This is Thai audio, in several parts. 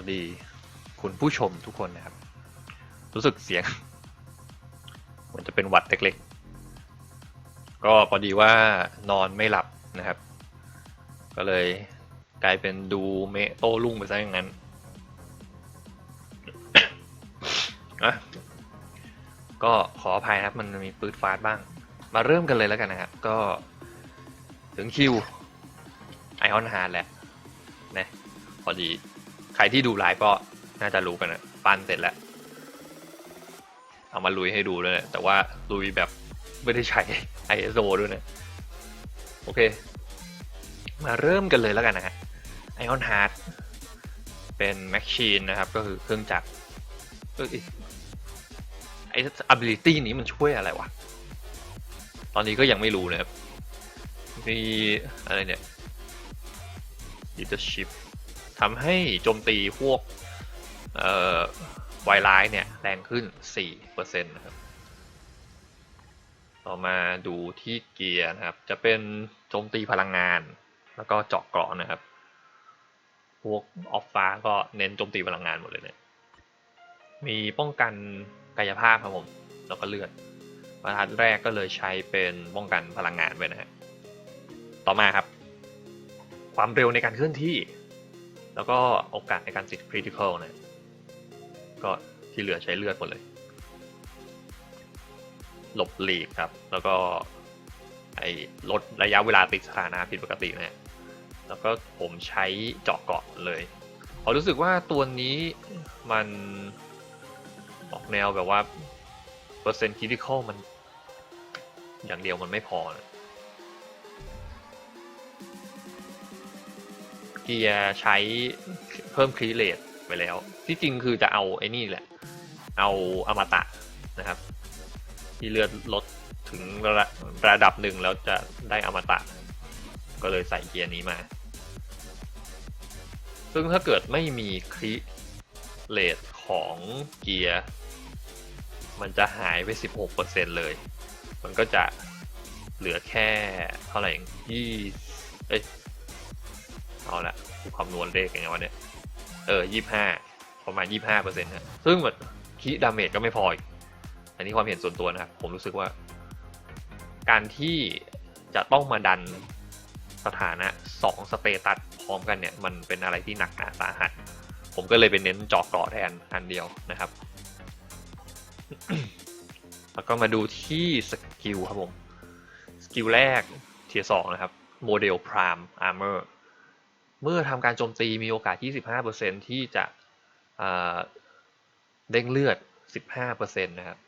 วัสดี คุณผู้ชมทุกคนนะครับ รู้สึกเสียงเหมันจะเป็นหวัดเล็กๆ ก็พอดีว่านอนไม่หลับนะครับ ก็เลยกลายเป็นดูเมโต้รุ่งไปซะอย่างนั้นอะก็ขออภัยครับมันมีปืดฟาดบ้าง มาเริ่มกันเลยแล้วกันนะครับ ก็ถึงคิวไอออนฮาร์ดแหละนะพอดี รที่ดูไลฟ์ก็น่าจะรู้กันนะปั้นเสร็จแล้ว เอามาลุยให้ดูด้วยนะแต่ว่าลุยแบบไม่ได้ใช้ ISO ด้วยนะโอเค มาเริ่มกันเลยแล้วกันนะฮะ Ion Heart เป็น Machine นะครับ ก็คือเครื่องจักรเอยไอ้ ability นี้มันช่วยอะไรวะ ตอนนี้ก็ยังไม่รู้นะครับมีอะไรเนี่ย leadership ทำให้โจมตีพวกไวร้ายเนี่ยแรงขึ้น 4%นะครับ ต่อมาดูที่เกียร์นะครับ จะเป็นโจมตีพลังงาน แล้วก็เจาะเกราะนะครับ พวกออฟฟ้าก็เน้นโจมตีพลังงานหมดเลยเนี่ย มีป้องกันกายภาพครับผม แล้วก็เลือดบรรทัดแรกก็เลยใช้เป็นป้องกันพลังงานไปนะฮะ ต่อมาครับ ความเร็วในการเคลื่อนที่ แล้วก็โอกาสในการติดคริติคอลเนะก็ที่เหลือใช้เลือดหมดเลย หลบหลีกครับ แล้วก็ไอ้ลดระยะเวลาติดสถานะผิดปกตินะฮะแล้วก็ผมใช้เจาะเกาะเลยเพราะรู้สึกว่าตัวนี้มันออกแนวแบบว่า เปอร์เซ็นต์คริติคอลมัน อย่างเดียวมันไม่พอนะ เกียร์ใช้เพิ่มครีเลตไปแล้ว ที่จริงคือจะเอาไอ้นี่แหละ เอาอมตะนะครับ ที่เลือดลดถึงระระดับหนึ่งแล้วจะได้อมตะ ก็เลยใส่เกียร์นี้มา ซึ่งถ้าเกิดไม่มีครีเลตของเกียร์มันจะหายไป 16%เลย มันก็จะเหลือแค่เท่าไหร่ยี่เอ้ย เอาละกูคำนวณเลขยังไงวะเนี่ย เออยี่ห้าประมาณยี่ห้าเปอร์เซ็นต์ฮะซึ่งแบบคีดาเมจก็ไม่พออีกอันนี้ความเห็นส่วนตัวนะครับ ผมรู้สึกว่า การที่จะต้องมาดันสถานะสองสเตตัสพร้อมกันเนี่ย มันเป็นอะไรที่หนักหนาสาหัส ผมก็เลยไปเน้นเจาะเกราะแทนอันเดียวนะครับ แล้วก็มาดูที่สกิลครับผม สกิลแรกเทียสองนะครับโมเดลพรามอาร์เมอร์ เมื่อทำการโจมตีมีโอกาส 25%ที่จะอ่าเด้งเลือด 15%นะครับ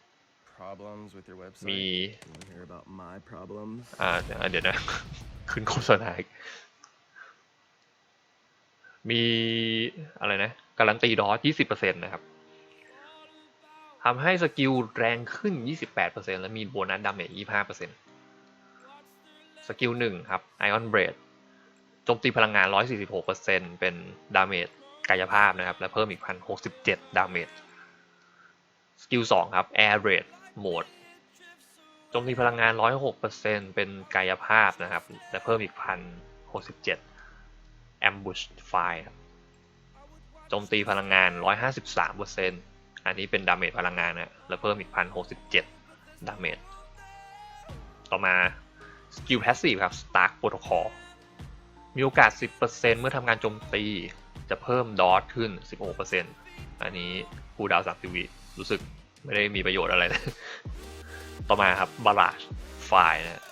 Problems with your website? มี You wanna hear about my problems? อ่าเดี๋ยวนะ ขึ้นโฆษณาอีกมีอะไรนะ การันตีดอส20%นะครับทำให้สกิลแรงขึ้น 28%และมีโบนัสดาเมจ25%สกิลหนึ่งครับ Ion Blade โจมตีพลังงาน 146%เป็นดาเมจกายภาพนะครับ และเพิ่มอีก 1,067 ดาเมจ สกิล 2 ครับ Air Blade โหมดโจมตีพลังงาน 106%เป็นกายภาพนะครับ และเพิ่มอีก 1,067 Ambush Fire โจมตีพลังงาน 153%อันนี้เป็นดาเมจพลังงานนะและเพิ่มอีก 1,067 ดาเมจ ต่อมาสกิล Passive ครับ Stark Protocol มีโอกาส 10%เมื่อทำการโจมตีจะเพิ่มดอทขึ้น 16%อันนี้คูดาวน์30วิรู้สึกไม่ได้มีประโยชน์อะไรเลย ต่อมาครับบาลาชไฟนะ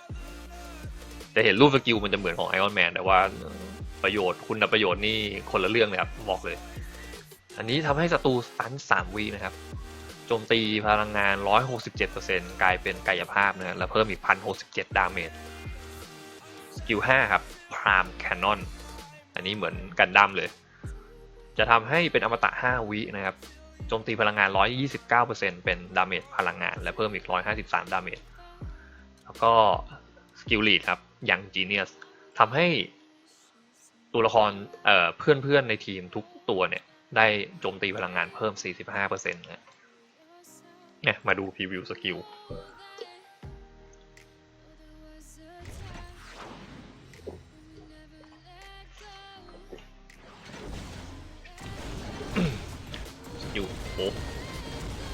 จะเห็นรูปสกิลมันจะเหมือนของไอออนแมนแต่ว่าประโยชน์คุณประโยชน์นี่คนละเรื่องเลยครับบอกเลย อันนี้ทำให้ศัตรูสตัน3วีนะครับ โจมตีพลังงาน 167%กลายเป็นกายภาพนะแล้วเพิ่มอีก 1,067 ดาเมจสกิล5ครับ พรามแคนนอนอันนี้เหมือนกันดั้มเลย จะทำให้เป็นอมตะ 5 วินะครับโจมตีพลังงาน 129%เป็นดาเมจพลังงาน และเพิ่มอีก 153 ดาเมจ แล้วก็สกิลลีดครับยังจีเนียสทำให้ตัวละครเอ่อเพื่อนๆในทีมทุกตัวเนี่ย ได้โจมตีพลังงานเพิ่ม 45%นะเนี่ยมาดูพรีวิวสกิล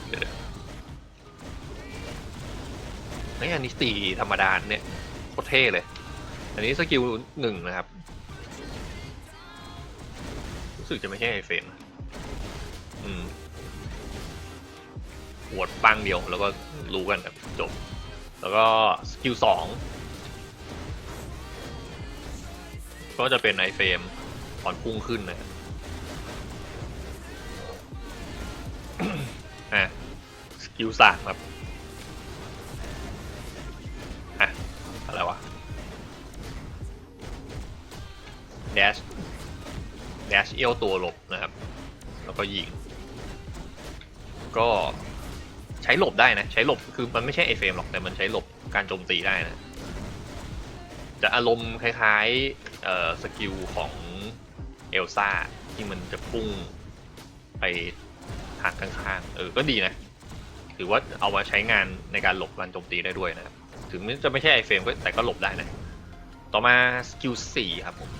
เดี๋ยวๆเฮ้ยอันนี้ตีธรรมดาเนี่ยโคตรเท่เลย อันนี้สกิลหนึ่งนะครับ รู้สึกจะไม่ใช่ไอเฟนอืมหวดปังเดียวแล้วก็รู้กันแบบจบ แล้วก็สกิลสองก็จะเป็นไอเฟรมตอนพุ่งขึ้นนะอะ สกิลสามครับอะอะไรวะ dash dash เอี้ยวตัวหลบนะครับ แล้วก็ยิง ก็ใช้หลบได้นะ ใช้หลบคือมันไม่ใช่ไอฟเฟรมหรอกแต่มันใช้หลบการโจมตีได้นะ จะอารมณ์คล้ายๆสกิลของเอลซ่าที่มันจะพุ่งไปทางข้างๆ เออ ก็ดีนะ ถือว่าเอามาใช้งานในการหลบการโจมตีได้ด้วยนะครับ ถึงจะไม่ใช่ไอเฟรมก็แต่ก็หลบได้นะ ต่อมาสกิลสี่ครับผม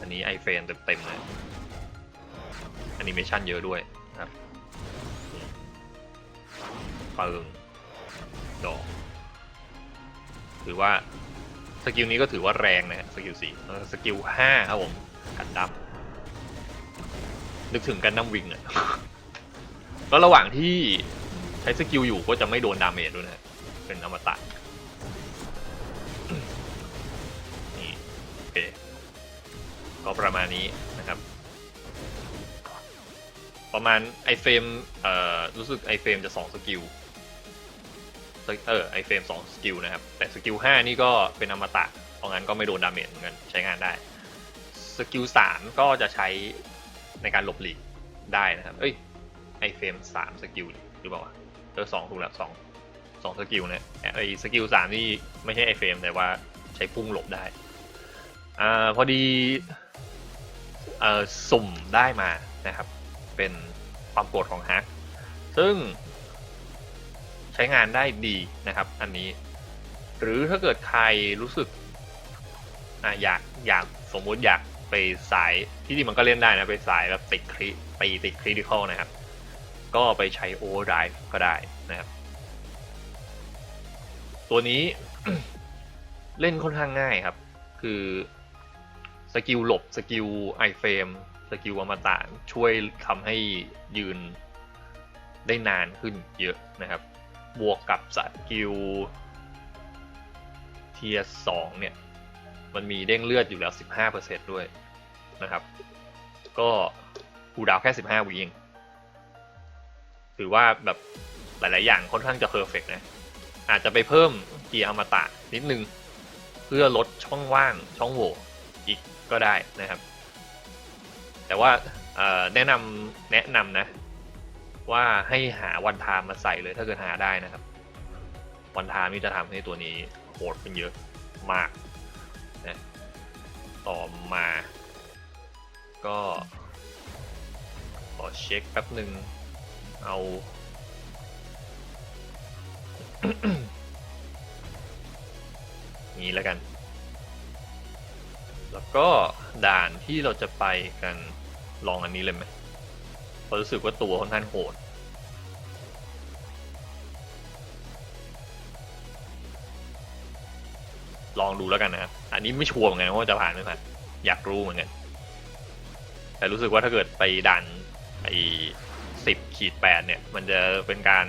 อันนี้ไอเฟรมเต็มๆเลยแอนิเมชันเยอะด้วยนะครับปิงดอกถือว่าสกิลนี้ก็ถือว่าแรงนะฮะสกิลสี่สกิลห้าครับผมกันดั้มนึกถึงกันดั้มวิงอะแล้วระหว่างที่ ช้สกิลอยู่ก็จะไม่โดนดาเมจด้วยนะเป็นอมตะนี่โอเคก็ประมาณนี้นะครับ ประมาณไอเฟรมเอ่อรู้สึกไอเฟรมจะสองสกิลเออไอเฟรมสองสกิลนะครับ แต่สกิลห้านี่ก็เป็นอมตะเพราะงั้นก็ไม่โดนดาเมจเหมือนกันใช้งานได้สกิลสามก็จะใช้ในการหลบหลีกได้นะครับ เอ้ยไอเฟรมสามสกิลหรือเปล่า ออสองถูกแล้วสองสองสกิลเนะไอสกิลสามนี่ไม่ใช่ไอเฟรมแต่ว่าใช้พุ่งหลบได้ อ่าพอดีเอ่อสุ่มได้มานะครับ เป็นความโปรดของฮักซึ่งใช้งานได้ดีนะครับ อันนี้ หรือถ้าเกิดใครรู้สึกออยากอยากสมมุติอยากไปสายที่จริงมันก็เล่นได้นะไปสายแบบติดคริตีติดคริติคอลนะครับ ก็ไปใช้โอเวอร์ไดฟ์ก็ได้นะครับ ตัวนี้เล่นค่อนข้างง่ายครับ คือสกิลหลบสกิลไอเฟรมสกิลอมตะช่วยทำให้ยืนได้นานขึ้นเยอะนะครับ บวกกับสกิลเทียสองเนี่ย มันมีเด้งเลือดอยู่แล้ว 15%ด้วยนะครับ ก็คูดาวแค่ 15วิเอง ถือว่าแบบหลาย ๆ อย่างค่อนข้างจะเพอร์เฟกนะ อาจจะไปเพิ่มเกียร์อมตะนิดนึง เพื่อลดช่องว่างช่องโหว่อีกก็ได้นะครับ แต่ว่าแนะนำแนะนำนะ ว่าให้หาวันทามมาใส่เลยถ้าเกิดหาได้นะครับ วันทามนี่จะทำให้ตัวนี้โหดขึ้นเยอะมากนะต่อมา ก็ขอเช็คแป๊บหนึ่ง เอา นี้แล้วกัน แล้วก็ด่านที่เราจะไปกันลองอันนี้เลยไหมเพราะรู้สึกว่าตัวค่อนข้างโหดลองดูแล้วกันนะครับ อันนี้ไม่ชัวร์เหมือนกันว่าจะผ่านไม่ผ่าน อยากรู้เหมือนกัน แต่รู้สึกว่าถ้าเกิดไปดันไอ สิบขีดแปดเนี่ย มันจะเป็นการ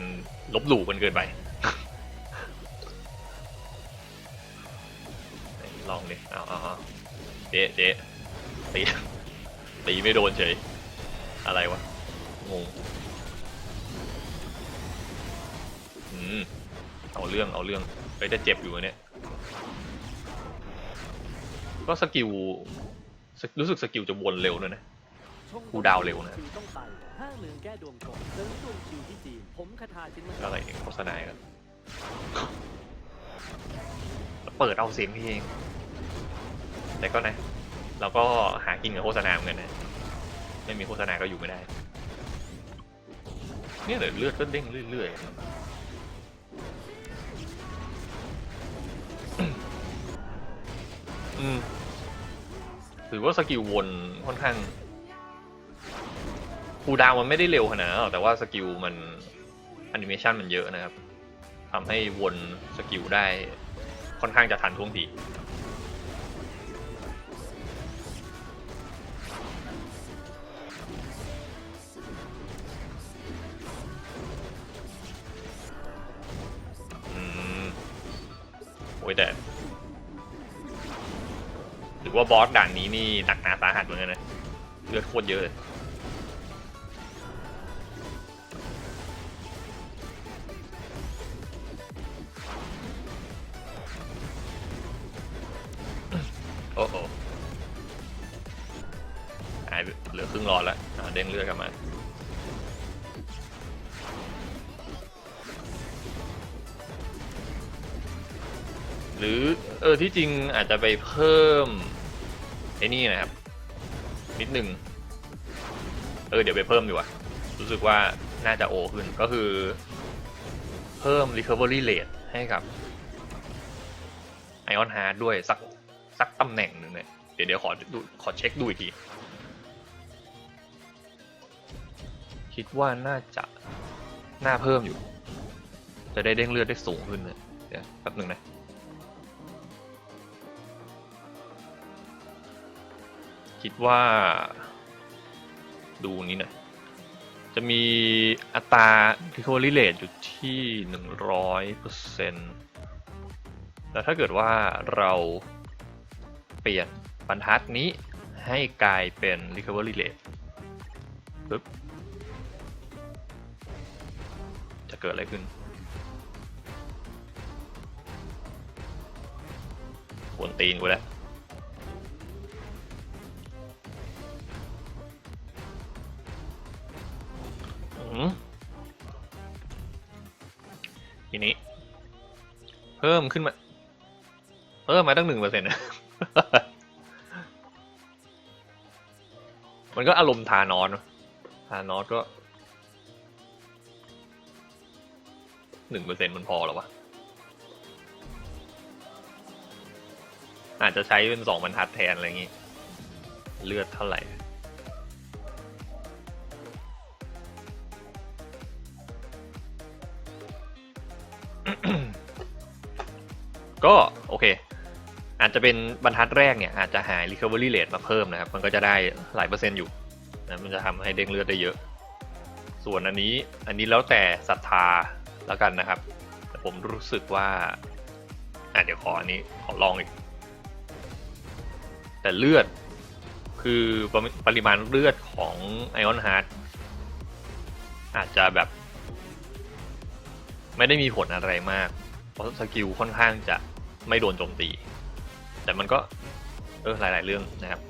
ลบหลู่กันเกินไป ลองดิเอาเอาเอาเจ๊เจ๊ตีตีไม่โดนเฉย อะไรวะ งง อืม เอาเรื่องเอาเรื่องไปจะเจ็บอยู่เนี่ย ก็สกิล รู้สึกสกิลจะวนเร็วด้วยนะ กูดาวเร็วนะคิวต้องไปห้างเมืองแก้ดวงก่อนเสริมดวงคิวที่จีนผมคาถาชิ้นมันอะไรเนี่ยโฆษณากันเปิดเอาเสียงพี่เอง แต่ก็นะ เราก็หากินกับโฆษณาเหมือนกันนะ ไม่มีโฆษณาก็อยู่ไม่ได้ เนี่ยเดี๋ยวเลือดก็เด้งเรื่อยๆอืมถือว่าสกิลวนค่อนข้าง คูดาวมันไม่ได้เร็วขนาดนั้นหรอกแต่ว่าสกิลมันแอนิเมชันมันเยอะนะครับทำให้วนสกิลได้ค่อนข้างจะทันท่วงทีอืมโอ้ยแต่หรือว่าบอสด่านนี้นี่หนักหนาสาหัสเหมือนกันนะ เลือดโคตรเยอะเลย อ้โหหายเหลือครึ่งหลอดแล้วเด้งเลือดกลับมาหรือเออที่จริงอาจจะไปเพิ่มไอ้นี่นะครับ นิดหนึ่งเออเดี๋ยวไปเพิ่มดีกว่า รู้สึกว่าน่าจะโอขึ้นก็คือ เพิ่ม recovery rate ให้กับ Ion Heart ด้วยสัก สักตำแหน่งหนึ่งเลยเดี๋ยวเดี๋ยวขอดูขอเช็คดูอีกที คิดว่าน่าจะน่าเพิ่มอยู่ จะได้เด้งเลือดได้สูงขึ้นเลยเดี๋ยวแป๊บหนึ่งนะคิดว่า ดูนี้หน่อยจะมีอัตรา recovery rate อยู่ที่ 100%แต่ถ้าเกิดว่าเรา เปลี่ยนบรรทัดนี้ให้กลายเป็น recovery rate ปึ๊บจะเกิดอะไรขึ้นกวนตีนกูแล้วอืมทีนี้ เพิ่มขึ้นมา เพิ่มมาตั้งหนึ่งเปอร์เซ็นต์นะ มันก็อารมณ์ทานอนอะทานอสก็หนึ่งเปอร์เซ็นต์มันพอหรอวะ อาจจะใช้เป็นสองบรรทัดแทนอะไรอย่างงี้ เลือดเท่าไหร่ก็ โอเค อาจจะเป็นบรรทัดแรกเนี่ยอาจจะหาย recovery rate มาเพิ่มนะครับ มันก็จะได้หลายเปอร์เซ็นต์อยู่นะมันจะทำให้เด้งเลือดได้เยอะ ส่วนอันนี้อันนี้แล้วแต่ศรัทธาแล้วกันนะครับ แต่ผมรู้สึกว่าอะเดี๋ยวขออันนี้ขอลองอีก แต่เลือดคือปริปริมาณเลือดของ Ion Heart อาจจะแบบ ไม่ได้มีผลอะไรมาก เพราะสกิลค่อนข้างจะไม่โดนโจมตี แต่มันก็เออหลาย ๆ เรื่องนะครับ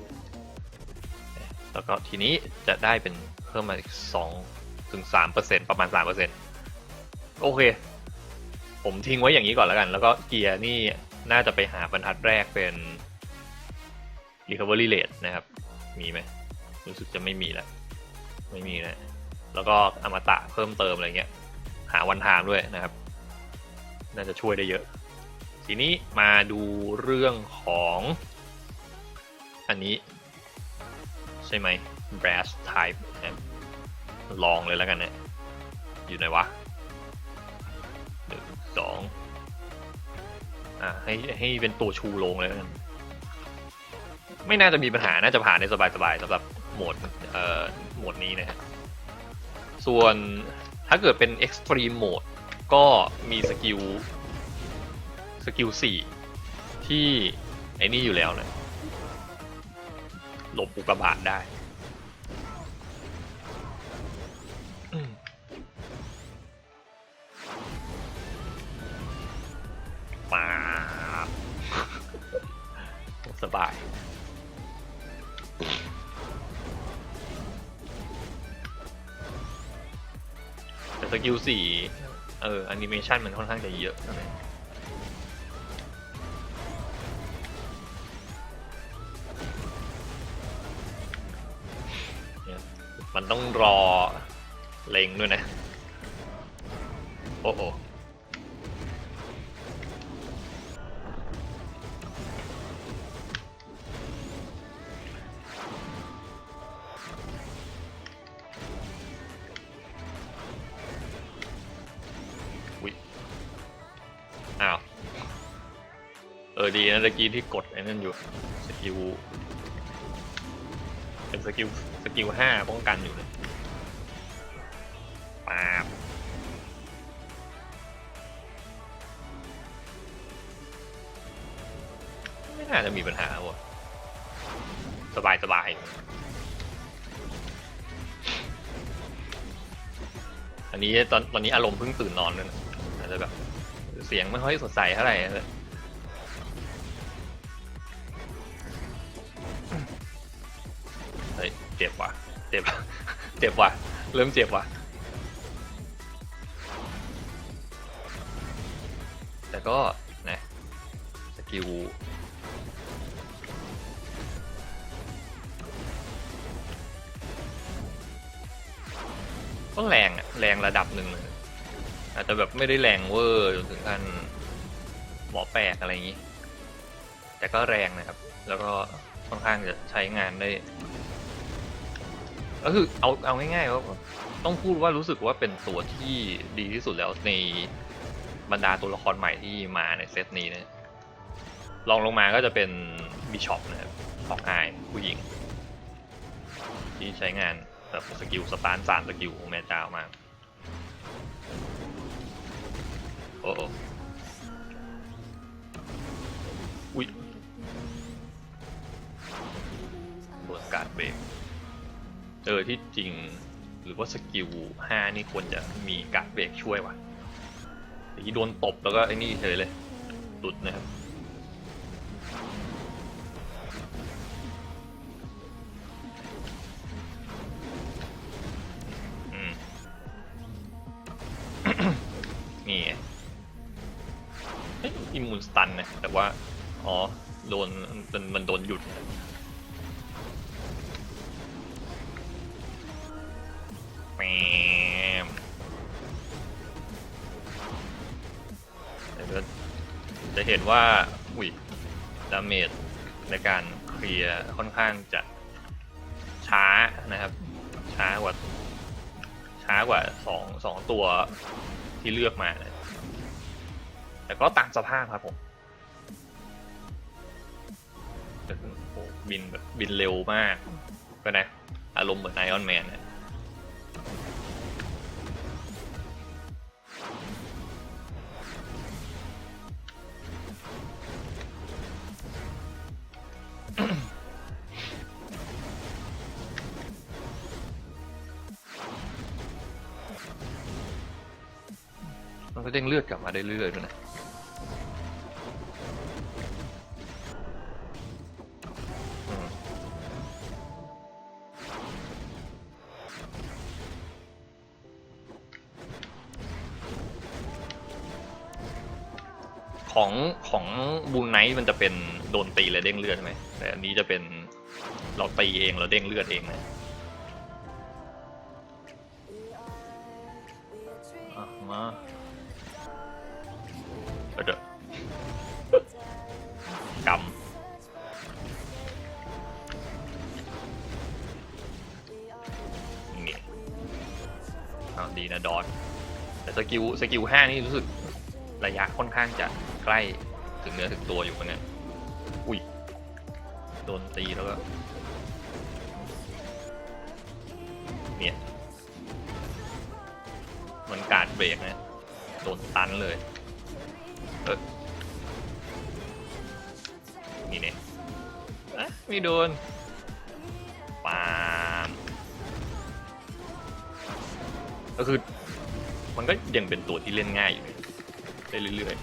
แล้วก็ทีนี้จะได้เป็นเพิ่มมาอีกสองถึงสามเปอร์เซ็นประมาณสามเปอร์เซ็นโอเค ผมทิ้งไว้อย่างนี้ก่อนแล้วกัน แล้วก็เกียร์นี่น่าจะไปหาบรรทัดแรกเป็น recovery rate นะครับ มีไหมรู้สึกจะไม่มีแล้ว ไม่มีนะแล้วก็อมตะเพิ่มเติมอะไรเงี้ย หาวันทามด้วยนะครับ น่าจะช่วยได้เยอะ ทีนี้มาดูเรื่องของอันนี้ ใช่ไหม brass type นะลองเลยแล้วกันนะอยู่ไหนวะหนึ่งสองอ่าให้ให้เป็นตัวชูลงเลยแล้วกันไม่น่าจะมีปัญหา น่าจะผ่านได้สบายๆสำหรับโหมดเอ่อโหมดนี้นะฮะส่วนถ้าเกิดเป็น Extreme Mode ก็มีสกิล สกิล4ที่ไอ้นี่อยู่แล้วนะหลบอุกกาบาตได้มาสบายแต่สกิลสี่เออแอนิเมชันมันค่อนข้างจะเยอะนะ ต้องรอเล็งด้วยนะ โอ้โหอุ๊ยอ้าว เออดีนะตะกี้ที่กดไอ้นั่นอยู่สกิล สกิลสกิลห้าป้องกันอยู่เลยปาบไม่น่าจะมีปัญหาวะสบายสบายอันนี้ตอนตอนนี้อารมณ์เพิ่งตื่นนอนเลยนะอาจจะแบบเสียงไม่ค่อยสดใสเท่าไหร่เลย เริ่มเจ็บว่ะ แต่ก็นะสกิลก็แรงอะแรงระดับหนึ่งเลยอาจจะแบบไม่ได้แรงเวอร์จนถึงขั้นหมอแปลกอะไรอย่างนี้ แต่ก็แรงนะครับ แล้วก็ค่อนข้างจะใช้งานได้ ก็คือเอาเอาง่ายๆว่าต้องพูดว่ารู้สึกว่าเป็นตัวที่ดีที่สุดแล้วในบรรดาตัวละครใหม่ที่มาในเซตนี้นะลองลงมาก็จะเป็นบิชอปนะครับฮอกอายผู้หญิง ที่ใช้งานแบบสกิลสตาร์สามสกิลของแม่เจ้ามากโอ้โอ้อุ้ยโดนการดเบรก เออที่จริงหรือว่าสกิลห้านี่ควรจะมีการดเบรกช่วยว่ะทีนี้โดนตบแล้วก็ไอ้นี่เฉยเลยหลุดนะครับ ค่อนข้างจะช้านะครับ ช้ากว่า ช้ากว่าสองสองตัวที่เลือกมานะแต่ก็ตามสภาพครับผมบินแบบบินเร็วมากก็นะ อารมณ์เหมือนไอออนแมนนะ เด้งเลือดกลับมาได้เรื่อยๆด้วยนะอืมของของบูนไนท์มันจะเป็นโดนตีแล้วเด้งเลือดใช่ไหมแต่อันนี้จะเป็นเราตีเองเราเด้งเลือดเองนะอะมา เดี๋ยวกำนี่อ้าดีนะดอทแต่สกิลสกิลห้านี่รู้สึกระยะค่อนข้างจะใกล้ถึงเนื้อถึงตัวอยู่เหมือนกันอุ้ย โดนตีแล้วก็ เนี่ย มันการเบรกนะ โดนตันเลย เออนี่เนี่ยอะไม่โดนปามก็คือ มันก็ยังเป็นตัวที่เล่นง่ายอยู่ได้เรื่อย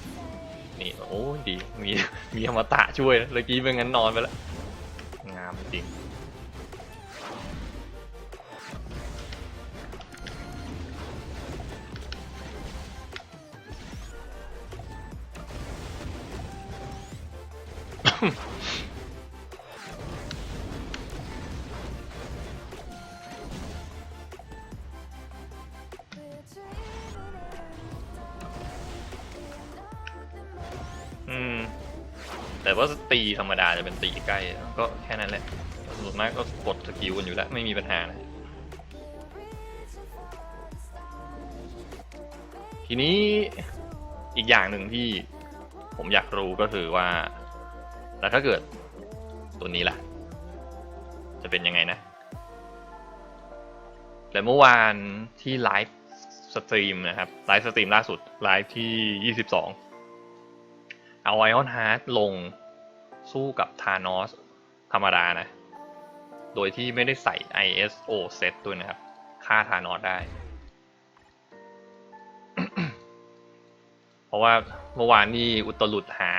ๆ นี่ โอ้ดี มี มีอมตะช่วยเมื่อกี้ไม่งั้นนอนไปแล้ว ทีนี้อีกอย่างหนึ่งที่ผมอยากรู้ก็คือว่า แล้วถ้าเกิดตัวนี้ล่ะ จะเป็นยังไงนะ แต่เมื่อวานที่ไลฟ์สตรีมนะครับ ไลฟ์สตรีมล่าสุด ไลฟ์ที่ 22 เอาไอออนฮาร์ดลงสู้กับธานอสธรรมดานะ โดยที่ไม่ได้ใส่ ISO set ด้วยนะครับ ฆ่าธานอสได้ ราะว่าเมื่อวานนี่อุตลุดหา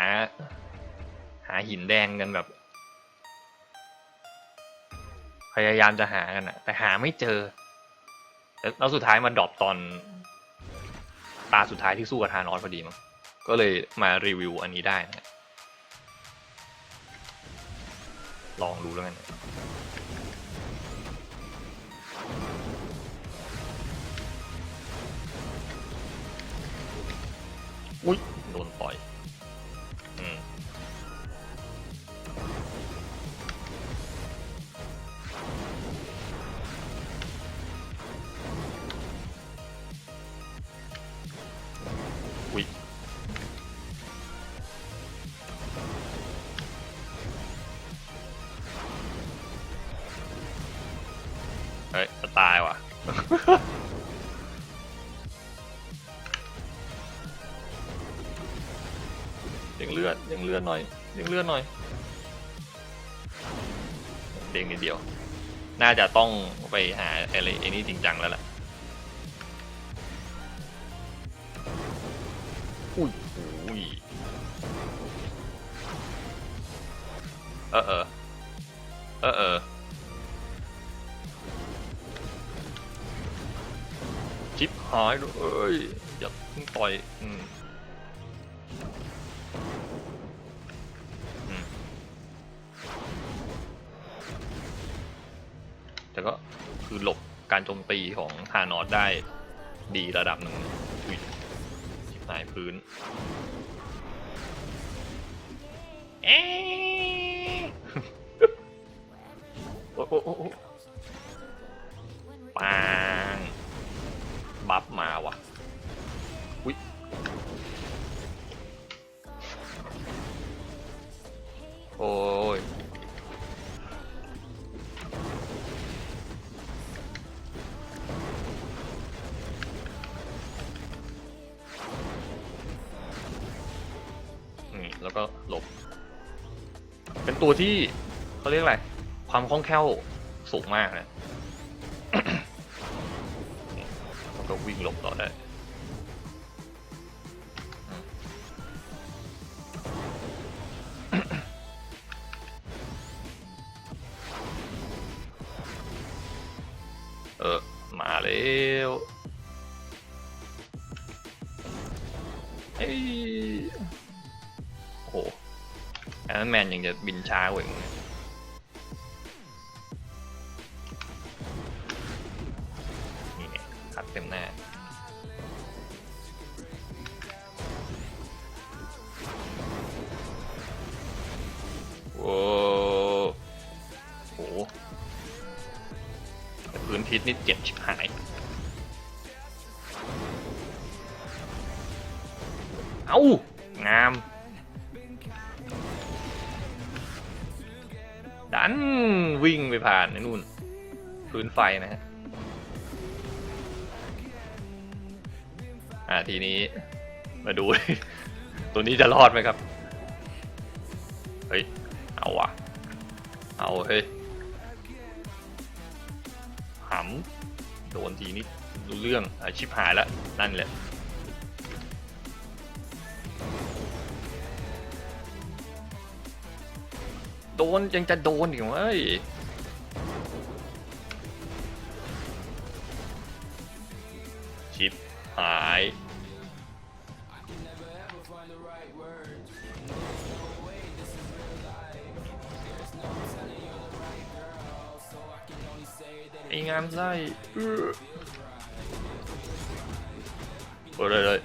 หาหินแดงกันแบบ พยายามจะหากันอะแต่หาไม่เจอ แล้วแล้วสุดท้ายมาดรอปตอนตาสุดท้ายที่สู้กับธานอสพอดีมั้งก็เลยมารีวิวอันนี้ได้นะลองดูแล้วกัน อุ้ยโดนปล่อย อดเด้งเลือดหน่อยเด้งเลือดหน่อยเด้งนิดเดียว น่าจะต้องไปหาอะไรไอ้นี่จริงจังแล้วล่ะอุ้ยอุ้ยเออเออเออเออชิปหายด้วยเอ้ยอย่าเพิ่งต่อย อืมอืม คือหลบการโจมตีของธานอสได้ดีระดับหนึ่งอุ้ยชิบหายพื้นเอ๊ะโอ้โอ้โอ้โอ้ปางบัฟมาว่ะอุ้ยโอ้ ตัวที่เขาเรียกอะไร ความคล่องแคล่วสูงมากนะ ยังจะบินช้ากว่าอีกนะนี่ไงขัดเต็มหน้าโอ้โหพื้นพิษนี่เจ็บชิบหายเอ้า พื้นไฟนะฮะ อ่าทีนี้มาดู ตัวนี้จะรอดไหมครับ เฮ้ย เอาว่ะเอาเฮ้ยหำโดนทีนี้รู้เรื่องอาชิบหายแล้ว นั่นแหละโดนยังจะโดนอีกเว้ย ชิบหายไองามไส้เออเปิดเลยเลย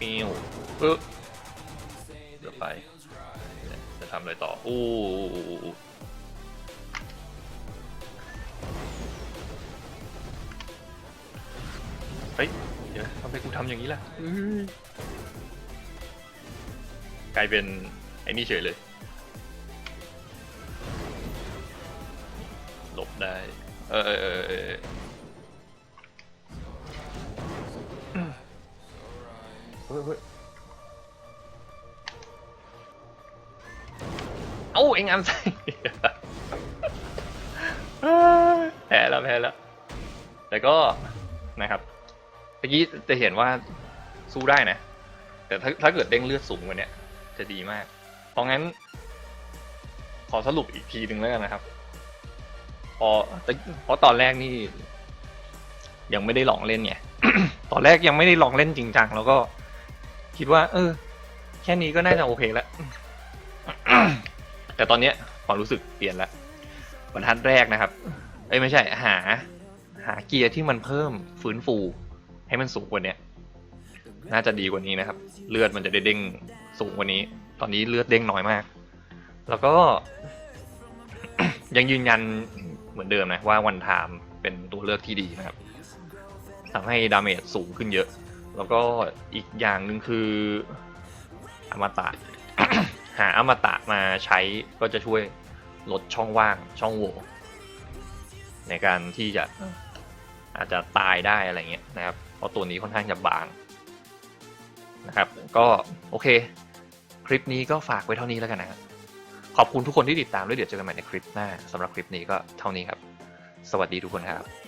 มิวเออเดี๋ยวไป จะทำอะไรต่อ อู้ เฮ้ย เดี๋ยวทำไมกูทำอย่างนี้ล่ะอื้อกลายเป็นไอ้นี่เฉยเลย หลบได้ เออเออเออเออเฮ้ยเฮ้ยเอ้าเอ็งอันใส่ แพ้แล้วแพ้แล้วแต่ก็นะครับเมื่ อกี้จะเห็นว่าสู้ได้นะ แต่ถ้าถ้าเกิดเด้งเลือดสูงกว่านี้จะดีมาก เพราะงั้น ขอสรุปอีกทีหนึ่งแล้วกันนะครับพอเพราะตอนแรกนี่ ยังไม่ได้ลองเล่นไงตอนแรกยังไม่ได้ลองเล่นจริงจังแล้วก็ คิดว่า เออ แค่นี้ก็น่าจะโอเคแล้วแต่ตอนเนี้ยความรู้สึกเปลี่ยนแล้วบรรทัดแรกนะครับ เอ้ยไม่ใช่ หา หาเกียร์ที่มันเพิ่มฟื้นฟู ให้มันสูงกว่าเนี้ยน่าจะดีกว่านี้นะครับ เลือดมันจะได้เด้งสูงกว่านี้ ตอนนี้เลือดเด้งน้อยมาก แล้วก็ยังยืนยันเหมือนเดิมนะว่าวันไทม์เป็นตัวเลือกที่ดีนะครับทำให้ดาเมจสูงขึ้นเยอะ แล้วก็อีกอย่างหนึ่งคืออมตะ หาอมตะมาใช้ก็จะช่วยลดช่องว่างช่องโหว่ในการที่จะอาจจะตายได้อะไรเงี้ยนะครับ เพราะตัวนี้ค่อนข้างจะบางนะครับก็โอเค คลิปนี้ก็ฝากไว้เท่านี้แล้วกันนะครับขอบคุณทุกคนที่ติดตามด้วยเดี๋ยวเจอกันใหม่ในคลิปหน้าสำหรับคลิปนี้ก็เท่านี้ครับ สวัสดีทุกคนครับ